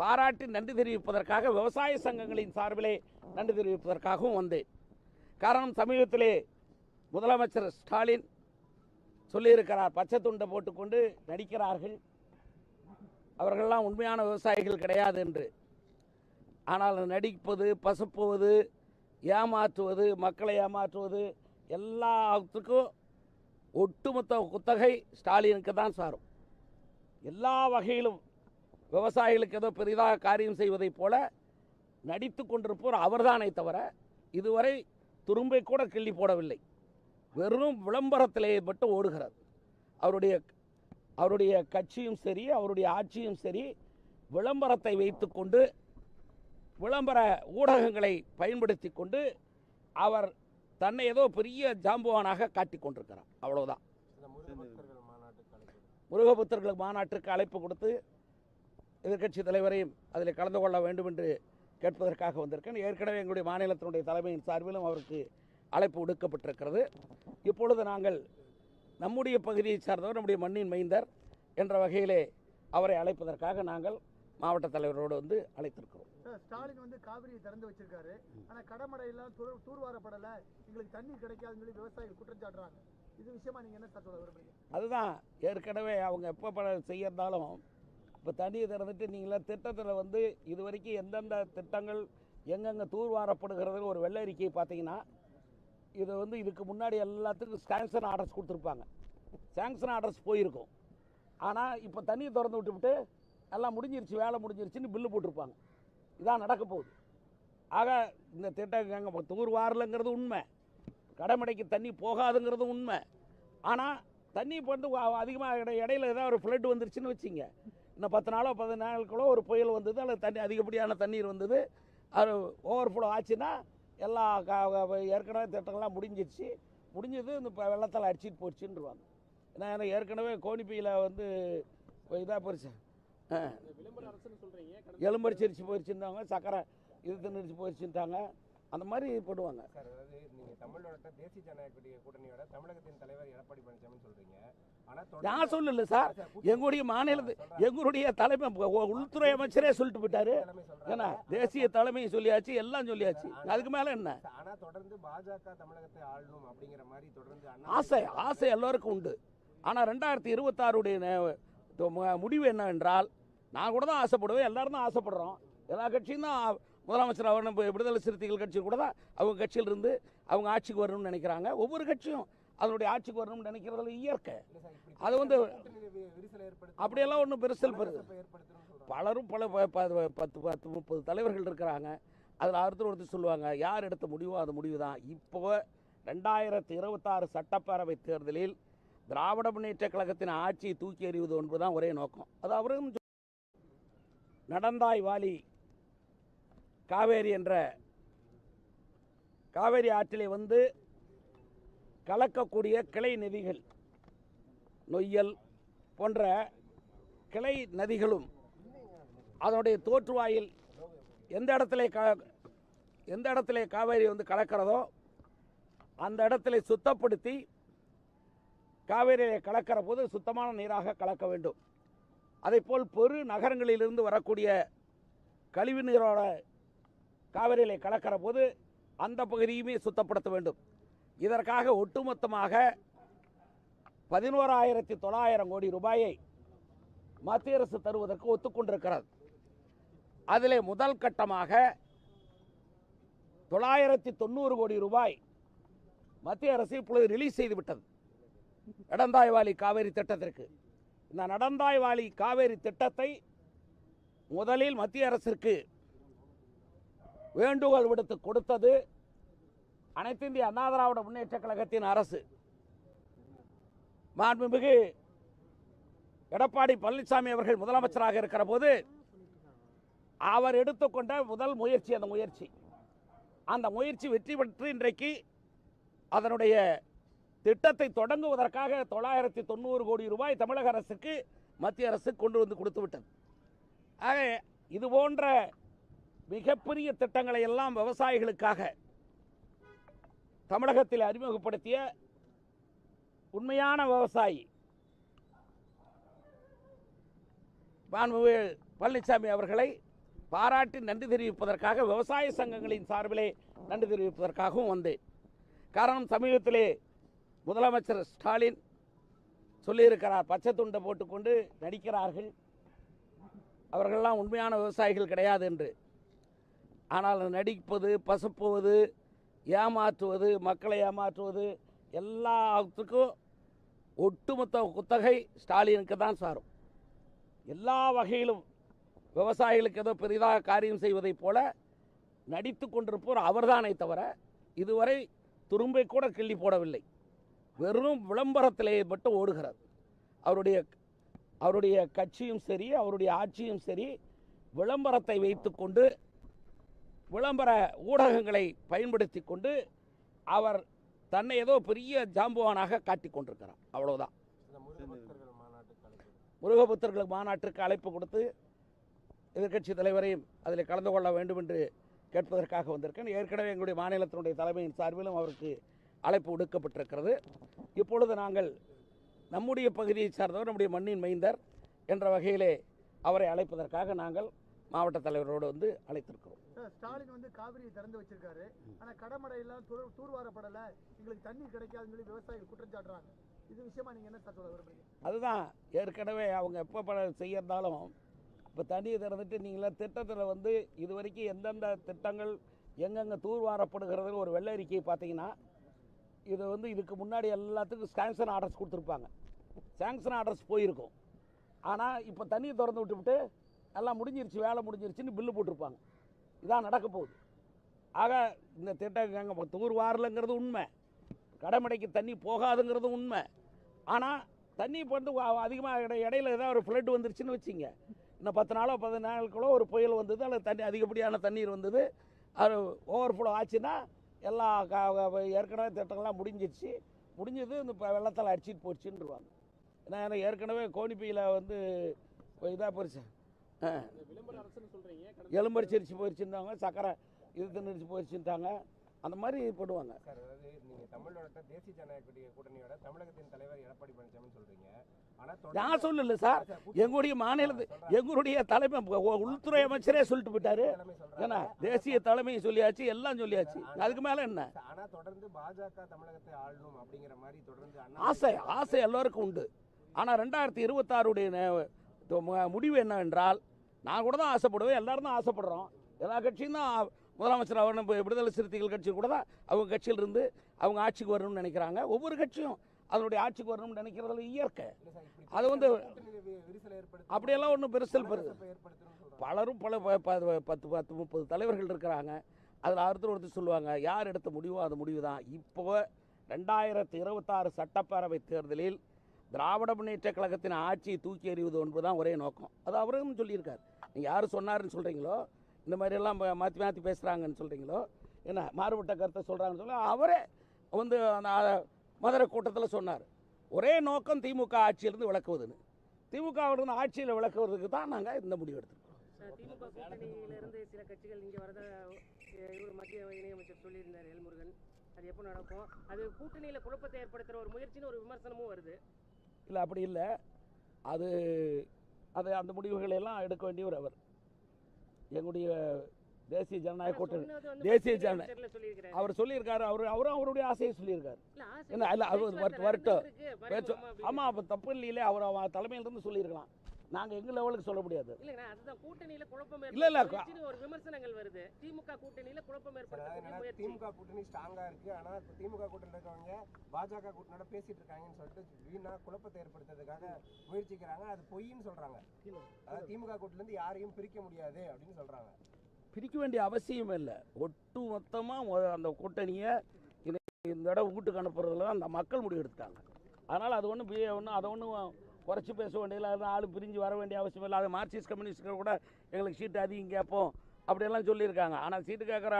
பாராட்டி நன்றி தெரிவிப்பதற்காக விவசாய சங்கங்களின் சார்பிலே நன்றி தெரிவிப்பதற்காகவும் வந்தேன். காரணம் சமீபத்திலே முதலமைச்சர் ஸ்டாலின் சொல்லியிருக்கிறார் பச்சை துண்டை போட்டுக்கொண்டு நடிக்கிறார்கள். அவர்களெல்லாம் உண்மையான விவசாயிகள் கிடையாது என்று. ஆனால் நடிப்பது பசுப்புவது ஏமாற்றுவது மக்களை ஏமாற்றுவது எல்லாத்துக்கும் ஒட்டுமொத்த குத்தகை ஸ்டாலினுக்கு தான் சாரும். எல்லா வகையிலும் விவசாயிகளுக்கு ஏதோ பெரிதாக காரியம் செய்வதைப் போல நடித்து கொண்டிருப்போர் அவர்தானே தவிர இதுவரை துரும்பை கூட கிள்ளி போடவில்லை. வெறும் விளம்பரத்திலே மட்டும் ஓடுகிறது. அவருடைய அவருடைய கட்சியும் சரி அவருடைய ஆட்சியும் சரி விளம்பரத்தை வைத்துக்கொண்டு விளம்பர ஊடகங்களை பயன்படுத்தி கொண்டு அவர் தன்னை ஏதோ பெரிய ஜாம்பவானாக காட்டிக் கொண்டிருக்கிறார். அவ்வளவுதான். இந்த முருகபக்தர்கள் மாநாட்டுக்கு அழைப்பு கொடுத்து எதிர்க்கட்சி தலைவரையும் அதில் கலந்து கொள்ள வேண்டும் என்று கேட்பதற்காக வந்திருக்கேன். ஏற்கனவே எங்களுடைய மாநிலத்தினுடைய தலைமையின் சார்பிலும் அவருக்கு அழைப்பு விடுக்கப்பட்டிருக்கிறது. இப்பொழுது நாங்கள் நம்முடைய பகுதியை சார்ந்தவர் நம்முடைய மண்ணின் மைந்தர் என்ற வகையிலே அவரை அழைப்பதற்காக நாங்கள் மாவட்ட தலைவரோடு வந்து அழைத்திருக்கிறோம். ஸ்டாலின் வந்து காவிரியை திறந்து வச்சிருக்காரு. ஆனா கடமடையெல்லாம் தூர் தூர்வாரப்படல. எங்களுக்கு தண்ணி கிடைக்காதுன்னு சொல்லி விவசாயிகள் குற்றம் சாட்டுறாங்க. இது விஷயமா நீங்க என்ன சார் சொல்ல விரும்புறீங்க? அதுதான் ஏற்கனவே அவங்க எப்போ பல செய்யறதாலும் இப்போ தண்ணியை திறந்துட்டு நீங்களாம் திட்டத்தில் வந்து இது வரைக்கும் எந்தெந்த திட்டங்கள் எங்கெங்கே தூர்வாரப்படுகிறது ஒரு வெள்ளை அறிக்கையை பார்த்தீங்கன்னா இது வந்து இதுக்கு முன்னாடி எல்லாத்துக்கும் சாங்ஷன் ஆர்டர்ஸ் கொடுத்துருப்பாங்க. சாங்ஷன் ஆர்டர்ஸ் போயிருக்கும். ஆனால் இப்போ தண்ணியை திறந்து விட்டுவிட்டு எல்லாம் முடிஞ்சிருச்சு வேலை முடிஞ்சிருச்சுன்னு பில்லு போட்டிருப்பாங்க. இதான் நடக்க போகுது. ஆக இந்த திட்டம் எங்கள் தூர் வாரலைங்கிறது உண்மை. கடமடைக்கு தண்ணி போகாதுங்கிறது உண்மை. ஆனால் தண்ணி இப்போ வந்து அதிகமாக இடையில ஏதாவது ஒரு ஃப்ளட் வந்துருச்சுன்னு வச்சிங்க. இன்னும் பத்து நாளோ பதினஞ்சு நாளுக்குள்ளோ ஒரு புயல் வந்தது அல்லது தண்ணி அதிகப்படியான தண்ணீர் வந்தது. அது ஓவர்ஃப்ளோ ஆச்சுன்னா எல்லா க- ஏற்கனவே திட்டங்கள்லாம் முடிஞ்சிடுச்சு முடிஞ்சது இந்த இப்போ வெள்ளத்தால் அடிச்சிட்டு போச்சுன்றுவாங்க. ஏன்னா ஏன்னா ஏற்கனவே கோணிப்பையில் வந்து இதாக போயிடுச்சு ஆ. விளம்பர எலும்பரிச்சிருச்சு போயிடுச்சுன்றாங்க சக்கரை இது தின்னுடுச்சு போயிடுச்சுட்டாங்க அந்த மாதிரி போடுவாங்க. சார் அதாவது நீங்கள் தமிழோட தேசிய ஜனநாயக கூட்டணியோட தமிழகத்தின் தலைவர் எடப்பாடி பழனிசாமின்னு சொல்கிறீங்க நான் சொல்லல சார். எங்களுடைய மாநிலத்து எங்களுடைய தலைமை உள்துறை அமைச்சரே சொல்லிட்டு போயிட்டாரு. ஏன்னா தேசிய தலைமை சொல்லியாச்சு எல்லாம் சொல்லியாச்சு. அதுக்கு மேல என்ன? ஆனா தொடர்ந்து பாஜக தமிழகத்தை ஆளணும் அப்படிங்கிற மாதிரி தொடர்ந்து அண்ணா ஆசை ஆசை எல்லோருக்கும் உண்டு. ஆனால் ரெண்டாயிரத்தி இருபத்தாறுடைய முடிவு என்னவென்றால் நான் கூட தான் ஆசைப்படுவேன் எல்லாரும் தான் ஆசைப்படுறோம். எல்லா கட்சியும் தான் முதலமைச்சர் இப்போ விடுதலை சிறுத்தைகள் கட்சி கூட தான் அவங்க கட்சியில் இருந்து அவங்க ஆட்சிக்கு வரணும்னு நினைக்கிறாங்க. ஒவ்வொரு கட்சியும் அதனுடைய ஆட்சிக்கு வரணும்னு நினைக்கிறதுல இயற்கை. அது வந்து அப்படியெல்லாம் ஒன்றும் பெருசல் பெரு மனக்கசப்பை ஏற்படுத்தணும்னு சொல்றாங்க. பலரும் பல பத்து பத்து முப்பது தலைவர்கள் இருக்கிறாங்க. அதில் ஒருத்தர் ஒருத்தர் சொல்லுவாங்க யார் எடுத்த முடிவோ அது முடிவு தான் இப்போ ரெண்டாயிரத்தி இருபத்தாறு சட்டப்பேரவை தேர்தலில் திராவிட முன்னேற்ற கழகத்தின் ஆட்சியை தூக்கி எறிவது என்பதுதான் ஒரே நோக்கம். அது அவரும் நடந்தாய் வாலி காவேரி என்ற காவேரி ஆற்றிலே வந்து கலக்கக்கூடிய கிளை நதிகள் நொய்யல் போன்ற கிளை நதிகளும் அதனுடைய தோற்றுவாயில் எந்த இடத்துல க எந்த இடத்துல காவேரி வந்து கலக்கிறதோ அந்த இடத்துல சுத்தப்படுத்தி காவேரியை கலக்கிற போது சுத்தமான நீராக கலக்க வேண்டும். அதேபோல் பெரு நகரங்களிலிருந்து வரக்கூடிய கழிவு நீரோட காவிரியிலே கலக்கிற போது அந்த பகுதியுமே சுத்தப்படுத்த வேண்டும். இதற்காக ஒட்டுமொத்தமாக பதினோராயிரத்தி தொள்ளாயிரம் கோடி ரூபாயை மத்திய அரசு தருவதற்கு ஒத்துக்கொண்டிருக்கிறது. அதிலே முதல் கட்டமாக தொள்ளாயிரத்தி தொண்ணூறு கோடி ரூபாய் மத்திய அரசு இப்பொழுது ரிலீஸ் செய்துவிட்டது நடந்தாய்வாலி காவேரி திட்டத்திற்கு. இந்த நடந்தாய்வாலி காவேரி திட்டத்தை முதலில் மத்திய அரசிற்கு வேண்டுகோள் விடுத்து கொடுத்தது அனைத்து இந்திய அண்ணா திராவிட முன்னேற்ற கழகத்தின் அரசு மாண்புமிகு எடப்பாடி பழனிசாமி அவர்கள் முதலமைச்சராக இருக்கிற போது அவர் எடுத்துக்கொண்ட முதல் முயற்சி அந்த முயற்சி. அந்த முயற்சி வெற்றி பெற்று இன்றைக்கு அதனுடைய திட்டத்தை தொடங்குவதற்காக தொள்ளாயிரத்தி தொண்ணூறு கோடி ரூபாய் தமிழக அரசுக்கு மத்திய அரசு கொண்டு வந்து கொடுத்து விட்டது. ஆக இது போன்ற மிகப்பெரிய திட்டங்களை எல்லாம் விவசாயிகளுக்காக தமிழகத்தில் அறிமுகப்படுத்திய உண்மையான விவசாயி மாண்புமிகு பழனிசாமி அவர்களை பாராட்டி நன்றி தெரிவிப்பதற்காக விவசாய சங்கங்களின் சார்பிலே நன்றி தெரிவிப்பதற்காகவும் வந்தேன். காரணம் சமீபத்திலே முதலமைச்சர் ஸ்டாலின் சொல்லியிருக்கிறார் பச்சை துண்டை போட்டுக்கொண்டு நடிக்கிறார்கள். அவர்களெல்லாம் உண்மையான விவசாயிகள் கிடையாது என்று. ஆனால் நடிப்பது பசுப்புவது ஏமாற்றுவது மக்களை ஏமாற்றுவது எல்லாத்துக்கும் ஒட்டுமொத்த குத்தகை ஸ்டாலினுக்கு தான் சாரும். எல்லா வகையிலும் விவசாயிகளுக்கு ஏதோ பெரிதாக காரியம் செய்வதைப் போல நடித்து கொண்டிருப்போர் அவர்தானே தவிர இதுவரை துரும்பை கூட கிள்ளி போடவில்லை. வெறும் விளம்பரத்திலே மட்டும் ஓடுகிறது அவருடைய அவருடைய கட்சியும் சரி அவருடைய ஆட்சியும் சரி விளம்பரத்தை வைத்துக்கொண்டு விளம்பர ஊடகங்களை பயன்படுத்தி கொண்டு அவர் தன்னை ஏதோ பெரிய ஜாம்புவானாக காட்டி கொண்டிருக்கிறார். அவ்வளவுதான். முருகபுத்தர்களுக்கு மாநாட்டுக்கு அழைப்பு கொடுத்து எதிர்க்கட்சி தலைவரையும் அதில் கலந்து கொள்ள வேண்டும் என்று கேட்பதற்காக வந்திருக்கேன். ஏற்கனவே எங்களுடைய மாநிலத்தினுடைய தலைமையின் சார்பிலும் அவருக்கு அழைப்பு விடுக்கப்பட்டிருக்கிறது. இப்பொழுது நாங்கள் நம்முடைய பகுதியை சார்ந்தவர் நம்முடைய மண்ணின் மைந்தர் என்ற வகையிலே அவரை அழைப்பதற்காக நாங்கள் மாவட்ட தலைவரோடு வந்து அழைத்திருக்கிறோம். ஸ்டாலின் வந்து காவிரியை திறந்து வச்சிருக்காரு. ஆனா கடமடை எல்லாம் தூர் தூர்வாரப்படல. எங்களுக்கு தண்ணீர் கிடைக்காதுன்னு சொல்லி விவசாயிகள் குற்றம் சாட்டுறாங்க. இது விஷயமா நீங்க என்ன சொல்ல விரும்புறீங்க? அதுதான் ஏற்கனவே அவங்க எப்போ பல செய்யறதாலும் இப்போ தண்ணி திறந்துட்டு நீங்களே திட்டத்தில் வந்து இது வரைக்கும் எந்தெந்த திட்டங்கள் எங்கெங்கே தூர்வாரப்படுகிறதுன்னு ஒரு வெள்ளை அறிக்கையை பார்த்தீங்கன்னா இது வந்து இதுக்கு முன்னாடி எல்லாத்துக்கும் சாங்ஷன் ஆர்டர்ஸ் கொடுத்துருப்பாங்க. சாங்ஷன் ஆர்டர்ஸ் போயிருக்கும். ஆனால் இப்போ தண்ணியை திறந்து விட்டுவிட்டு எல்லாம் முடிஞ்சிருச்சு வேலை முடிஞ்சிருச்சுன்னு பில்லு போட்டிருப்பாங்க. இதான் நடக்க போகுது. ஆக இந்த திட்டம் எங்க தூர் வாரலைங்கிறது உண்மை. கடமடைக்கு தண்ணி போகாதுங்கிறது உண்மை. ஆனால் தண்ணி இப்போ வந்து அதிகமாக இடையில ஏதாவது ஒரு ஃப்ளட் வந்துருச்சுன்னு வச்சுங்க. இன்னும் பத்து நாளோ பதினஞ்சு நாளுக்குள்ளோ ஒரு புயல் வந்தது அல்லது தண்ணி அதிகப்படியான தண்ணீர் வந்தது அது ஓவர்ஃப்ளோ ஆச்சுன்னா எல்லா க- ஏற்கனவே திட்டங்கள்லாம் முடிஞ்சிருச்சு. முடிஞ்சது இந்த இப்போ வெள்ளத்தில் அடிச்சிட்டு போச்சுன்றுவாங்க. ஏன்னா ஏன்னா ஏற்கனவே கோணிப்பையில் வந்து இதாக போச்சு. எலும்பரிச்சிருச்சு போயிடுச்சுருந்தாங்க சக்கரை இது தின்னுச்சு போயிடுச்சுட்டாங்க அந்த மாதிரி போடுவாங்க. சார் அதாவது நீங்க தமிழோட தேசிய ஜனநாயக கூட்டணி- கூட்டணியோட தமிழகத்தின் தலைவர் எடப்பாடி பழனிசாமி சொல்றீங்க. ஆனா நான் சொல்லல சார். எங்களுடைய மாநிலத்து எங்களுடைய தலைமை உள்துறை அமைச்சரே சொல்லிட்டு போயிட்டாரு. ஏன்னா தேசிய தலைமையை சொல்லியாச்சு எல்லாம் சொல்லியாச்சு. அதுக்கு மேல என்ன? ஆனா தொடர்ந்து பாஜக தமிழகத்தை ஆளணும் அப்படிங்கிற மாதிரி தொடர்ந்து ஆசை ஆசை எல்லாருக்கும் உண்டு. ஆனால் ரெண்டாயிரத்தி இருபத்தாறுடைய முடிவு என்னவென்றால் நான் கூட தான் ஆசைப்படுவேன் எல்லாரும் தான் ஆசைப்படுறோம். எல்லா கட்சியும் தான் முதலமைச்சர் அவர் நம்ம விடுதலை சிறுத்தைகள் கட்சி கூட தான் அவங்க கட்சியிலிருந்து அவங்க ஆட்சிக்கு வரணும்னு நினைக்கிறாங்க. ஒவ்வொரு கட்சியும் அதனுடைய ஆட்சிக்கு வரணும்னு நினைக்கிறதுல இயற்கை. அது வந்து அப்படியெல்லாம் ஒன்றும் பெருசல் பெரு பலரும் பல ப- ப- பத்து பத்து முப்பது தலைவர்கள் இருக்கிறாங்க. அதில் ஒருத்தர் ஒருத்தர் சொல்லுவாங்க யார் எடுத்த முடிவோ அது முடிவு தான் இப்போ ரெண்டாயிரத்தி இருபத்தாறு சட்டப்பேரவை தேர்தலில் திராவிட முன்னேற்ற கழகத்தின் ஆட்சியை தூக்கி எறிவது ஒன்று தான் ஒரே நோக்கம். அது அவரும் சொல்லியிருக்கார். நீங்கள் யார் சொன்னாருன்னு சொல்கிறீங்களோ இந்த மாதிரி எல்லாம் ப- மாற்றி மாற்றி பேசுகிறாங்கன்னு சொல்கிறீங்களோ என்ன மாறுபட்ட கருத்தை சொல்கிறாங்கன்னு சொல்லி அவரே வந்து அந்த மதுரை கூட்டத்தில் சொன்னார். ஒரே நோக்கம் திமுக ஆட்சியிலிருந்து விளக்குவதுன்னு. திமுக இருந்து ஆட்சியில் விளக்குவதற்கு தான் நாங்கள் இந்த முடிவு எடுத்திருக்கோம். திமுக கூட்டணியிலிருந்து சில கட்சிகள் இங்கே வரத இவர் மத்திய இணையமைச்சர் சொல்லியிருந்தார் எல்முருகன். அது எப்போ நடக்கும்? அது கூட்டணியில் குழப்பத்தை ஏற்படுத்துகிற ஒரு முயற்சின்னு ஒரு விமர்சனமும் வருது. இல்லை அப்படி இல்லை. அது அது அந்த முடிவுகளை எல்லாம் எடுக்க வேண்டியவர் அவர் எங்களுடைய தேசிய ஜனநாயக கூட்டணி தேசிய மத்திய ஜன- அமைச்சர்ல சொல்லியிருக்கிறாரு. அவர் சொல்லியிருக்காரு அவர் அவரும் அவருடைய ஆசையை சொல்லியிருக்காரு என்ன, இல்ல, வரட்டு- வரட்டும். பேச்சு. ஆமாம் அப்போ தப்பு இல்லையிலே அவர் அவன் தலைமையிலிருந்து சொல்லியிருக்கலாம் நாங்கள் எங்கள் லெவலுக்கு சொல்ல முடியாது. இல்லைங்க அதுதான் கூட்டணியில குழப்பம் இல்ல, இல்ல, ஒரு விமர்சனங்கள் வருது. திமுக கூட்டணியில குழப்பம் ஏற்படுத்த திமுக கூட்டணி ஸ்ட்ராங்கா இருக்கு. ஆனா திமுக கூட்டணி இருக்கவங்க பாஜக கூட்டணியோட பேசிட்டு இருக்காங்கன்னு சொல்லிட்டு வீணா குழப்பத்தை ஏற்படுத்துறதுக்காக முயற்சிக்கிறாங்க. அது பொய்ன்னு சொல்றாங்க. அதாவது திமுக கூட்டணில இருந்து யாரையும் பிரிக்க முடியாது அப்படின்னு சொல்றாங்க. பிரிக்க வேண்டிய அவசியம் இல்லை. ஒட்டு மொத்தமாக அந்த கூட்டணியை இந்த இந்த இடம் வீட்டுக்கு அனுப்புறதுல அந்த மக்கள் முடிவு எடுத்துட்டாங்க அதனால் அது ஒன்றும் ஒன்றும் அதை ஒன்றும் குறைச்சி பேச வேண்டியதில்லை. அதனால் ஆள் பிரிஞ்சு வர வேண்டிய அவசியம் இல்லை. அது மார்க்சிஸ்ட் கம்யூனிஸ்ட்கள் கூட எங்களுக்கு சீட்டு அதிகம் கேட்போம் அப்படியெல்லாம் சொல்லியிருக்காங்க. ஆனால் சீட்டு கேட்குற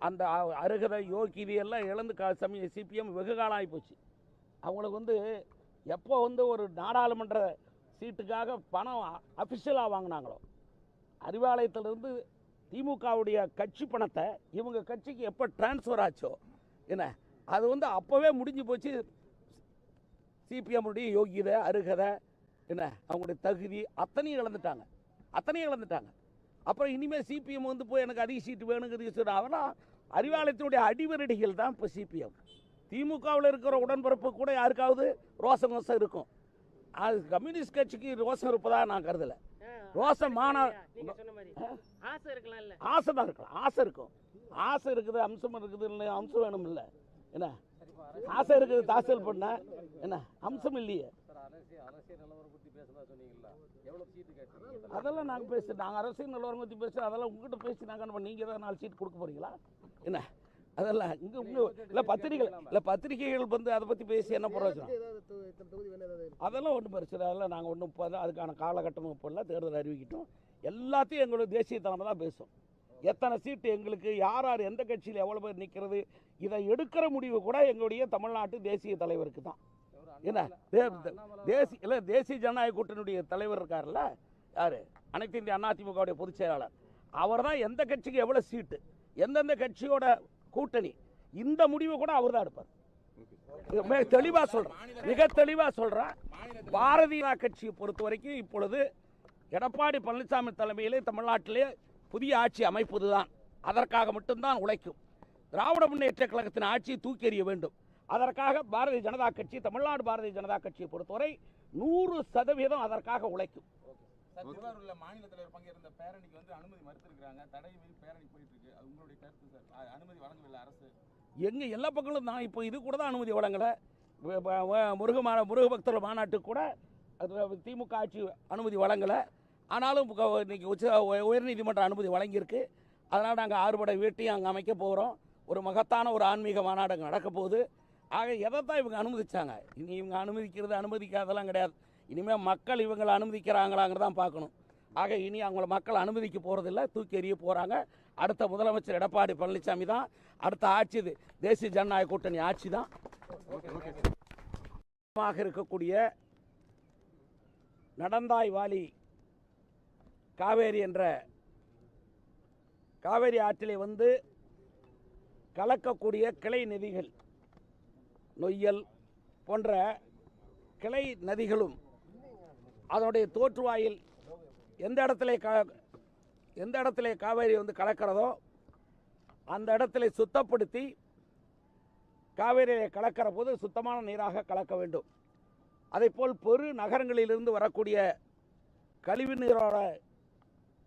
அந்த அருகதை யோக்கியதை எல்லாம் இழந்து கா சமய சிபிஎம் வெகு காலம் ஆகிப்போச்சு அவங்களுக்கு வந்து எப்போ வந்து ஒரு நாடாளுமன்ற சீட்டுக்காக பணம் அஃபிஷியலாக வாங்கினாங்களோ அறிவாலயத்திலிருந்து திமுகவுடைய கட்சி பணத்தை இவங்க கட்சிக்கு எப்போ டிரான்ஸ்ஃபர் ஆச்சோ என்ன அது வந்து அப்போவே முடிஞ்சு போச்சு. சிபிஎம்முடைய யோகியதை அருகதை என்ன? அவங்களுடைய தகுதி அத்தனையும் இழந்துட்டாங்க. அத்தனையும் இழந்துட்டாங்க. அப்புறம் இனிமேல் சிபிஎம் வந்து போய் எனக்கு அதிக சீட்டு வேணுங்கிறது சொன்னா அவனா அறிவாலயத்தினுடைய அடிவரடிகள் தான் இப்போ சிபிஎம் திமுகவில் இருக்கிற உடன்பிறப்பு கூட யாருக்காவது ரோசம் ரோசம் இருக்கும். அது கம்யூனிஸ்ட் கட்சிக்கு ரோசம் இருப்பதா நான் கருதலை. ரோசம் மாதிரி. ஆசை இருக்கலாம் இல்ல ஆசை தான் இருக்கலாம் ஆசை இருக்கும். ஆசை இருக்குது அம்சம் இருக்குது இல்லை அம்சம் வேணும் இல்லை என்ன ஆசை இருக்குது தாசல் பண்ண. என்ன? அம்சம் இல்லையே. அதெல்லாம் நாங்கள் பேச நாங்கள் அரசியல் நிலவரம் பற்றி பேச அதெல்லாம் உங்ககிட்ட பேசி நாங்கள் நீங்கள் தான் நாலு சீட் கொடுக்க போறீங்களா? என்ன? அதெல்லாம் இங்கே இல்லை பத்திரிகை இல்லை பத்திரிகைகள் வந்து அதை பற்றி பேசி என்ன பிரயோஜனம்? அதெல்லாம் ஒன்றும் பிரச்சனை அதெல்லாம் நாங்கள் ஒன்றும் இப்போ அதுக்கான காலகட்டமும் இப்போ இல்லை தேர்தல் அறிவிக்கிட்டோம். எல்லாத்தையும் எங்களுடைய தேசிய தலைமை தான் பேசும். எத்தனை சீட்டு எங்களுக்கு யார் யார் எந்த கட்சியில் எவ்வளோ பேர் நிற்கிறது இதை எடுக்கிற முடிவு கூட எங்களுடைய தமிழ்நாட்டு தேசிய தலைவருக்கு தான். என்ன? தேசிய இல்லை தேசிய ஜனநாயக கூட்டணியுடைய தலைவர் இருக்கார்ல யார்? அனைத்து இந்திய அண்ணா பொதுச் செயலாளர். அவர் தான் எந்த கட்சிக்கு எவ்வளோ சீட்டு எந்தெந்த கட்சியோட கூட்டணி இந்த முடிவு கூட அவர் தான் எடுப்பார் மிக தெளிவாக சொல்கிறேன் மிக தெளிவாக சொல்கிறேன் பாரதிய கட்சியை பொறுத்த வரைக்கும் இப்பொழுது எடப்பாடி பழனிசாமி தலைமையிலே தமிழ்நாட்டிலே புதிய ஆட்சி அமைப்பது தான் அதற்காக மட்டும்தான் உழைக்கும். திராவிட முன்னேற்ற கழகத்தின் ஆட்சியை தூக்கி எறிய வேண்டும். அதற்காக பாரதிய ஜனதா கட்சி தமிழ்நாடு பாரதிய ஜனதா கட்சியை பொறுத்தவரை நூறு சதவீதம் அதற்காக உழைக்கும். திருவாரூர்ல மாநில தலைவர் பங்கேற்ற பேரணிக்கு வந்து அனுமதி மறுத்திருக்காங்க தடை மீறி பேரணி போயிட்டு இருக்கு அது உங்களுடைய கருத்து சார். அனுமதி வழங்கவில்லை அரசு. எங்கே எல்லா பக்கங்களும் தான் இப்போ இது கூட தான் அனுமதி வழங்கலை. முருக மா முருக பக்தர் மாநாட்டுக்கு கூட அது திமுக ஆட்சி அனுமதி வழங்கலை. ஆனாலும் இன்னைக்கு உச்ச உ- உயர்நீதிமன்ற அனுமதி வழங்கியிருக்கு. அதனால் நாங்கள் ஆறுபடை வீட்டையும் அங்கே அமைக்க போகிறோம் ஒரு மகத்தான ஒரு ஆன்மீக மாநாடு அங்கே நடக்க போகுது. ஆக எதைத்தான் இவங்க அனுமதிச்சாங்க? இனி இவங்க அனுமதிக்கிறது அனுமதிக்காதெல்லாம் கிடையாது. இனிமேல் மக்கள் இவங்களை அனுமதிக்கிறாங்களாங்கிறதான் பார்க்கணும். ஆக இனி அவங்கள மக்கள் அனுமதிக்க போகிறதில்ல தூக்கி எறிய போகிறாங்க அடுத்த முதலமைச்சர் எடப்பாடி பழனிசாமி தான். அடுத்த ஆட்சி இது. தேசிய ஜனநாயக கூட்டணி ஆட்சி தான். இருக்கக்கூடிய நடந்தாய் வாலி காவேரி என்ற காவேரி ஆற்றிலே வந்து கலக்கக்கூடிய கிளை நிதிகள் நொய்யல் போன்ற கிளை நதிகளும் அதனுடைய தோற்றுவாயில் எந்த இடத்துல எந்த இடத்துல காவேரி வந்து கலக்கிறதோ அந்த இடத்துல சுத்தப்படுத்தி காவேரியை கலக்கிற போது சுத்தமான நீராக கலக்க வேண்டும். அதேபோல் பெரு நகரங்களிலிருந்து வரக்கூடிய கழிவு நீரோட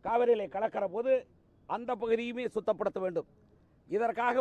காவிரியிலே கலக்கிற போது அந்த பகுதியுமே சுத்தப்படுத்த வேண்டும். இதற்காக